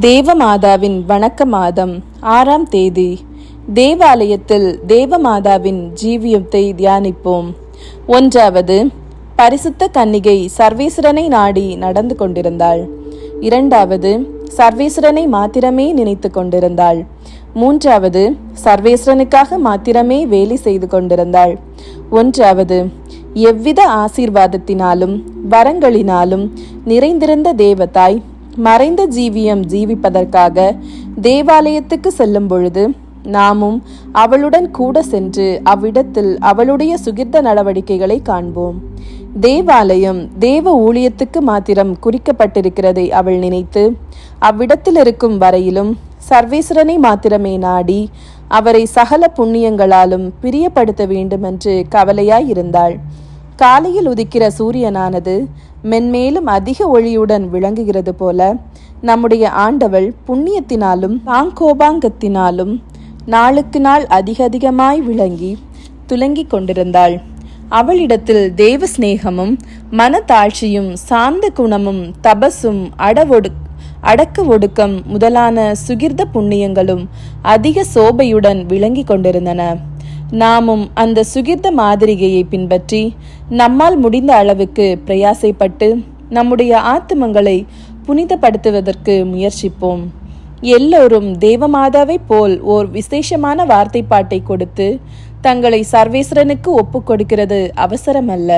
தேவமாதாவின் வணக்க மாதம் ஆறாம் தேதி. தேவாலயத்தில் தேவமாதாவின் ஜீவியத்தை தியானிப்போம். ஒன்றாவது பரிசுத்த கன்னிகை சர்வேஸ்வரனை நாடி நடந்து கொண்டிருந்தாள். இரண்டாவது சர்வேஸ்வரனை மாத்திரமே நினைத்து கொண்டிருந்தாள். மூன்றாவது சர்வேஸ்வரனுக்காக மாத்திரமே வேலை செய்து கொண்டிருந்தாள். ஒன்றாவது எவ்வித ஆசீர்வாதத்தினாலும் வரங்களினாலும் நிறைந்திருந்த தேவதாய் மறைந்த ஜீவியம் ஜீவிப்பதற்காக தேவாலயத்துக்கு செல்லும் பொழுது நாமும் அவளுடன் கூட சென்று அவ்விடத்தில் அவளுடைய சுகிர்த நடவடிக்கைகளை காண்போம். தேவாலயம் தேவ ஊழியத்துக்கு மாத்திரம் குறிக்கப்பட்டிருக்கிறதை அவள் நினைத்து அவ்விடத்தில் இருக்கும் வரையிலும் சர்வேஸ்வரனை மாத்திரமே நாடி அவரை சகல புண்ணியங்களாலும் பிரியப்படுத்த வேண்டுமென்று கவலையாயிருந்தாள் காலையில் உதிக்கிற சூரியனானது மென்மேலும் அதிக ஒளியுடன் விளங்குகிறது போல நம்முடைய ஆண்டவள் புண்ணியத்தினாலும் தாங்கோபாங்கத்தினாலும் நாளுக்கு நாள் அதிக அதிகமாய் விளங்கி துலங்கிக் கொண்டிருந்தாள். அவளிடத்தில் தேவ சிநேகமும் மனத்தாழ்ச்சியும் சாந்த குணமும் தபசும் அடவொடு அடக்க ஒடுக்கம் முதலான சுகிர்த புண்ணியங்களும் அதிக சோபையுடன் விளங்கிக் கொண்டிருந்தன. நாமும் அந்த சுகிர்த மாதிரிகையை பின்பற்றி நம்மால் முடிந்த அளவுக்கு பிரயாசைப்பட்டு நம்முடைய ஆத்மங்களை புனிதப்படுத்துவதற்கு முயற்சிப்போம். எல்லோரும் தேவமாதாவை போல் ஓர் விசேஷமான வார்த்தைப்பாட்டை கொடுத்து தங்களை சர்வேஸ்வரனுக்கு ஒப்பு கொடுக்கிறது அவசரமல்ல.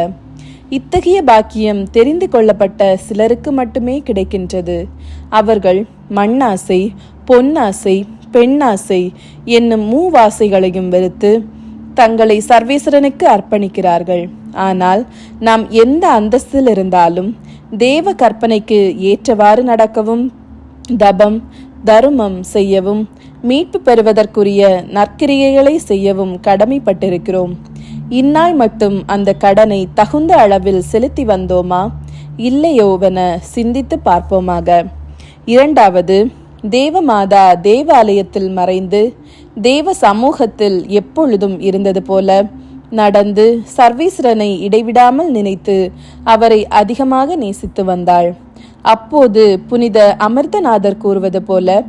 இத்தகைய பாக்கியம் தெரிந்து கொள்ளப்பட்ட சிலருக்கு மட்டுமே கிடைக்கின்றது. அவர்கள் மண்ணாசை பொன்னாசை பெண்ணாசை என்னும் மூவாசைகளையும் வெறுத்து தங்களை சர்வேஸ்வரனுக்கு அர்ப்பணிக்கிறார்கள். ஆனால் நாம் எந்த அந்தஸ்தில் இருந்தாலும் தேவ கற்பனைக்கு ஏற்றவாறு நடக்கவும் தபம் தருமம் செய்யவும் மீட்பு பெறுவதற்குரிய நற்கிரியைகளை செய்யவும் கடமைப்பட்டிருக்கிறோம். இந்நாள் மட்டும் அந்த கடனை தகுந்த அளவில் செலுத்தி வந்தோமா? இல்லையோவென சிந்தித்து பார்ப்போமாக. இரண்டாவது தேவமாதா தேவாலயத்தில் மறைந்து தேவ சமூகத்தில் எப்பொழுதும் இருந்தது போல. நடந்து சர்வீஸ்வரனை இடைவிடாமல் நினைத்து அவரை அதிகமாக நேசித்து வந்தாள். அப்போது புனித அமிர்தநாதர் கூறுவது போல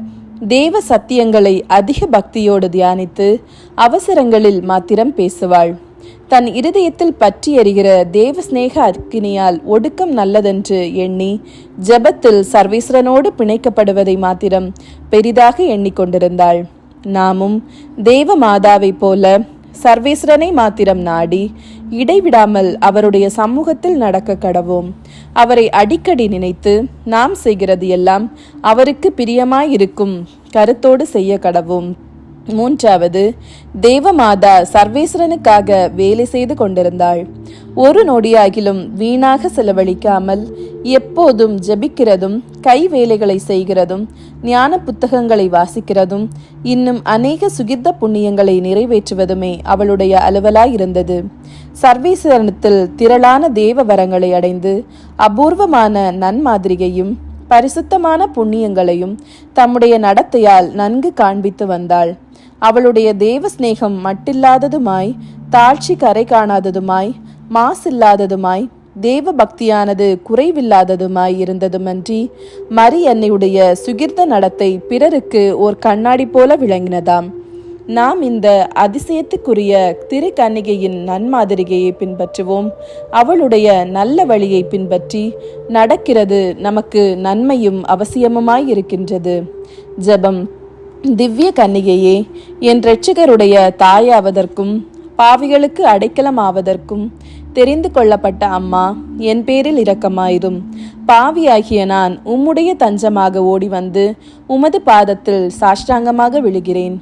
தேவ சத்தியங்களை அதிக பக்தியோடு தியானித்து அவசரங்களில் மாத்திரம் பேசுவாள். தன் இருதயத்தில் பற்றி எறிகிற தேவ சிநேக அக்கினியால் ஒடுக்கம் நல்லதென்று எண்ணி ஜெபத்தில் சர்வேஸ்வரனோடு பிணைக்கப்படுவதை மாத்திரம் பெரிதாக எண்ணிக்கொண்டிருந்தாள். நாமும் தேவ மாதாவைப் போல சர்வேஸ்வரனை மாத்திரம் நாடி இடைவிடாமல் அவருடைய சமூகத்தில் நடக்க கடவோம். அவரை அடிக்கடி நினைத்து நாம் செய்கிறது எல்லாம் அவருக்கு பிரியமாயிருக்கும் கருத்தோடு செய்ய கடவோம். மூன்றாவது தேவமாதா சர்வேஸ்வரனுக்காக வேலை செய்து கொண்டிருந்தாள். ஒரு நொடியாகிலும் வீணாக செலவழிக்காமல் எப்போதும் ஜெபிக்கிறதும் கைவேலைகளை செய்கிறதும் ஞான புத்தகங்களை வாசிக்கிறதும் இன்னும் அநேக சுகித்த புண்ணியங்களை நிறைவேற்றுவதுமே அவளுடைய அலுவலாய் இருந்தது திரளான தேவ வரங்களை அடைந்து அபூர்வமான நன்மாதிரிகையும் பரிசுத்தமான புண்ணியங்களையும் தம்முடைய நடத்தையால் நன்கு காண்பித்து வந்தாள். அவளுடைய தேவ சிநேகம் மட்டில்லாததுமாய் தாழ்ச்சி கரை காணாததுமாய் மாசில்லாததுமாய் தேவ பக்தியானது குறைவில்லாததுமாய் இருந்ததுமன்றி மரி சுகிர்த நடத்தை பிறருக்கு ஓர் கண்ணாடி போல விளங்கினதாம். நாம் இந்த அதிசயத்துக்குரிய திருக்கன்னிகையின் நன்மாதிரிகையை பின்பற்றுவோம். அவளுடைய நல்ல வழியை பின்பற்றி நடக்கிறது நமக்கு நன்மையும் அவசியமுமாய் இருக்கின்றது ஜெபம். திவ்ய கன்னிகையே என் ரட்சிகருடைய தாயாவதற்கும் பாவிகளுக்கு அடைக்கலமாவதற்கும் தெரிந்து கொள்ளப்பட்ட அம்மா என் பேரில் இரக்கமாயிரும். பாவியாகிய நான் உம்முடைய தஞ்சமாக ஓடி வந்து உமது பாதத்தில் சாஷ்டாங்கமாக விழுகிறேன்.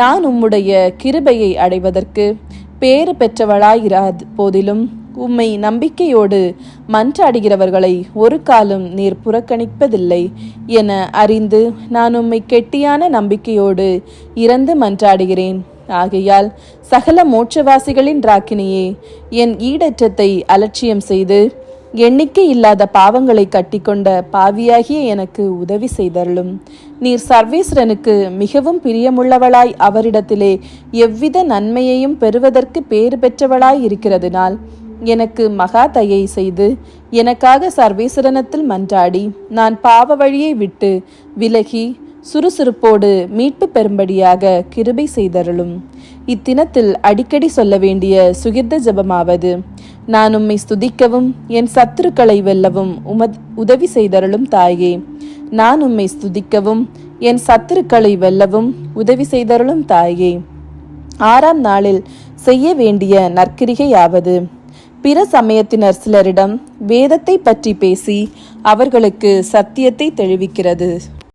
நான் உம்முடைய கிருபையை அடைவதற்கு பேறு பெற்றவளாயிராது போதிலும் உம்மை நம்பிக்கையோடு மன்றாடுகிறவர்களை ஒரு காலம் நீர் புறக்கணிப்பதில்லை என அறிந்து நான் உம்மை கெட்டியான நம்பிக்கையோடு இறந்து மன்றாடுகிறேன். ஆகையால் சகல மோட்சவாசிகளின் ராக்கினியே என் ஈடற்றத்தை அலட்சியம் செய்து எண்ணிக்கை இல்லாத பாவங்களை கட்டிக்கொண்ட பாவியாகிய எனக்கு உதவி செய்தருளும். நீர் சர்வேஸ்வரனுக்கு மிகவும் பிரியமுள்ளவளாய் அவரிடத்திலே எவ்வித நன்மையையும் பெறுவதற்கு பேறு பெற்றவளாய் இருக்கிறதுனால் எனக்கு மகா தயை செய்து எனக்காக சர்வேஸ்வரனத்தில் மன்றாடி நான் பாவ வழியை விட்டு விலகி சுறுசுறுப்போடு மீட்பு பெறும்படியாக கிருபை செய்தருளும். இத்தினத்தில் அடிக்கடி சொல்ல வேண்டிய சுகிர்த ஜபமாவது நான் உம்மை ஸ்துதிக்கவும் என் சத்துருக்களை வெல்லவும் உமத் உதவி செய்தருளும் தாயே. நான் உம்மை ஸ்துதிக்கவும் என் சத்துருக்களை வெல்லவும் உதவி செய்தருளும் தாயே. ஆறாம் நாளில் செய்ய வேண்டிய நற்கிரிகையாவது பிற சமயத்தினர் சிலரிடம் வேதத்தை பற்றி பேசி அவர்களுக்கு சத்தியத்தை தெளிவிக்கிறது.